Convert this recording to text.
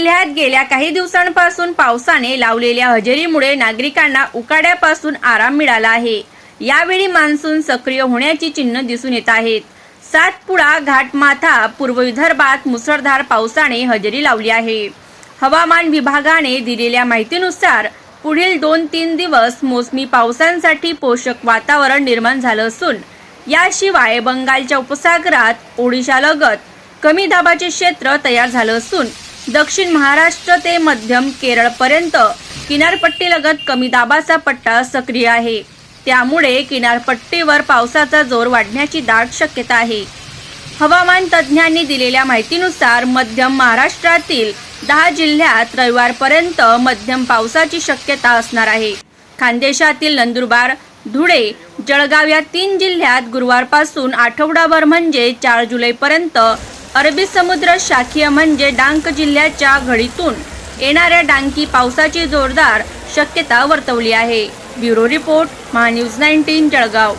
जिल्ह्यात गेल्या काही दिवसांपासून पावसाने लावलेल्या हजेरीमुळे नागरिकांना उकाड्यापासून आराम मिळाला आहे. यावेळी मान्सून सक्रिय होण्याची चिन्ह दिसून येत आहेत. सातपुडा घाटमाथा पूर्व विदर्भात मुसळधार पावसाने हजेरी लावली आहे. हवामान विभागाने दिलेल्या माहितीनुसार पुढील दोन तीन दिवस मोसमी पावसांसाठी पोषक वातावरण निर्माण झालं असून याशिवाय बंगालच्या उपसागरात ओडिशालगत कमी दाबाचे क्षेत्र तयार झालं असून दक्षिण महाराष्ट्र ते मध्यम केरळपर्यंत किनारपट्टीलगत कमी दाबाचा पट्टा सक्रिय आहे. त्यामुळे किनारपट्टीवर पावसाचा जोर वाढण्याची दाट शक्यता आहे. हवामान तज्ज्ञांनी दिलेल्या माहितीनुसार मध्यम महाराष्ट्रातील दहा जिल्ह्यात रविवारपर्यंत मध्यम पावसाची शक्यता असणार आहे. खानदेशातील नंदुरबार धुळे जळगाव या तीन जिल्ह्यात गुरुवारपासून आठवडाभर म्हणजे चार जुलैपर्यंत अरबी समुद्र शाखीय म्हणजे डांग जिल्ह्याच्या घडीतून येणाऱ्या डांकी पावसाची जोरदार शक्यता वर्तवली आहे. Bureau report MahaNews nineteen Jalgaon.